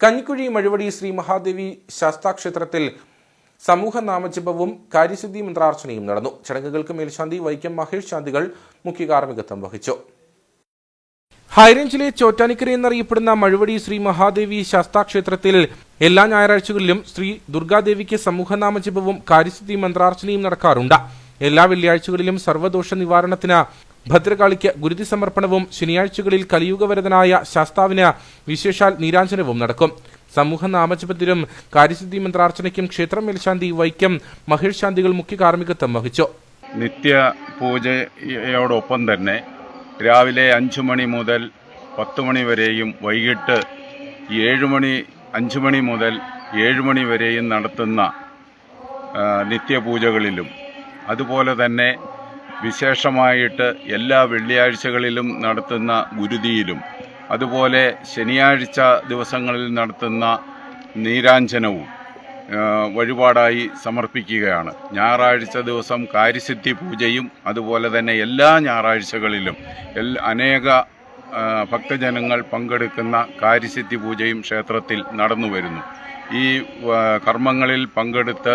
കഞ്ഞിക്കുഴി മഴുവടി ശ്രീ മഹാദേവി ശാസ്താക്ഷേത്രത്തിൽ സമൂഹ നാമജപവും കാര്യസിദ്ധി മന്ത്രാർച്ചനയും നടന്നു. ചടങ്ങുകൾക്ക് മേൽശാന്തി വൈക്കം മഹേഷ് ശാന്തികൾ മുഖ്യ കാർമ്മികത്വം വഹിച്ചു. ഹൈറേഞ്ചിലെ ചോറ്റാനിക്കര എന്നറിയപ്പെടുന്ന മഴുവടി ശ്രീ മഹാദേവി ശാസ്താക്ഷേത്രത്തിൽ എല്ലാ ഞായറാഴ്ചകളിലും ശ്രീ ദുർഗാദേവിക്ക് സമൂഹനാമജപവും കാര്യസിദ്ധി മന്ത്രാർച്ചനയും നടക്കാറുണ്ട്. എല്ലാ വെള്ളിയാഴ്ചകളിലും സർവദോഷ നിവാരണത്തിന് ഭദ്രകാളിക്ക് ഗുരുതി സമർപ്പണവും ശനിയാഴ്ചകളിൽ കലിയുഗവരതനായ ശാസ്താവിന് വിശേഷാൽ നീരാഞ്ജനവും നടക്കും. സമൂഹ നാമജപത്തിനും കാര്യസിദ്ധി മന്ത്രാർച്ചനയ്ക്കും ക്ഷേത്രം മേൽശാന്തി വൈക്കം മഹേഷ് ശാന്തികൾ മുഖ്യ കാർമ്മികത്വം വഹിച്ചു. നിത്യ പൂജയോടൊപ്പം തന്നെ രാവിലെ അഞ്ചു മണി മുതൽ പത്ത് മണി വരെയും വൈകിട്ട് ഏഴുമണി അഞ്ചു മണി മുതൽ ഏഴുമണി വരെയും നടത്തുന്ന നിത്യപൂജകളിലും. അതുപോലെ തന്നെ വിശേഷമായിട്ട് എല്ലാ വെള്ളിയാഴ്ചകളിലും നടത്തുന്ന ഗുരുതിയിലും അതുപോലെ ശനിയാഴ്ച ദിവസങ്ങളിൽ നടത്തുന്ന നീരാഞ്ജനവും വഴിപാടായി സമർപ്പിക്കുകയാണ്. ഞായറാഴ്ച ദിവസം കാര്യസിദ്ധി പൂജയും അതുപോലെ തന്നെ എല്ലാ ഞായറാഴ്ചകളിലും അനേക ഭക്തജനങ്ങൾ പങ്കെടുക്കുന്ന കാര്യസിദ്ധി പൂജയും ക്ഷേത്രത്തിൽ നടന്നു വരുന്നു ഈ കർമ്മങ്ങളിൽ പങ്കെടുത്ത്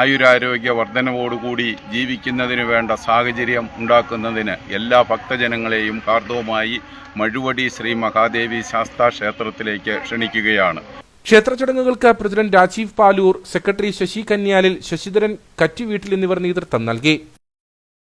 ആയുരാരോഗ്യ വർധനവോടുകൂടി ജീവിക്കുന്നതിന് വേണ്ട സാഹചര്യം ഉണ്ടാക്കുന്നതിന് എല്ലാ ഭക്തജനങ്ങളെയും കാർദവുമായി മഴുവടി ശ്രീ മഹാദേവി ശാസ്താ ക്ഷേത്രത്തിലേക്ക് ക്ഷണിക്കുകയാണ്. ക്ഷേത്ര ചടങ്ങുകൾക്ക് പ്രസിഡന്റ് രാജീവ് പാലൂർ സെക്രട്ടറി ശശി കന്യാലിൽ ശശിധരൻ കറ്റുവീട്ടിൽ എന്നിവർ നേതൃത്വം നൽകി.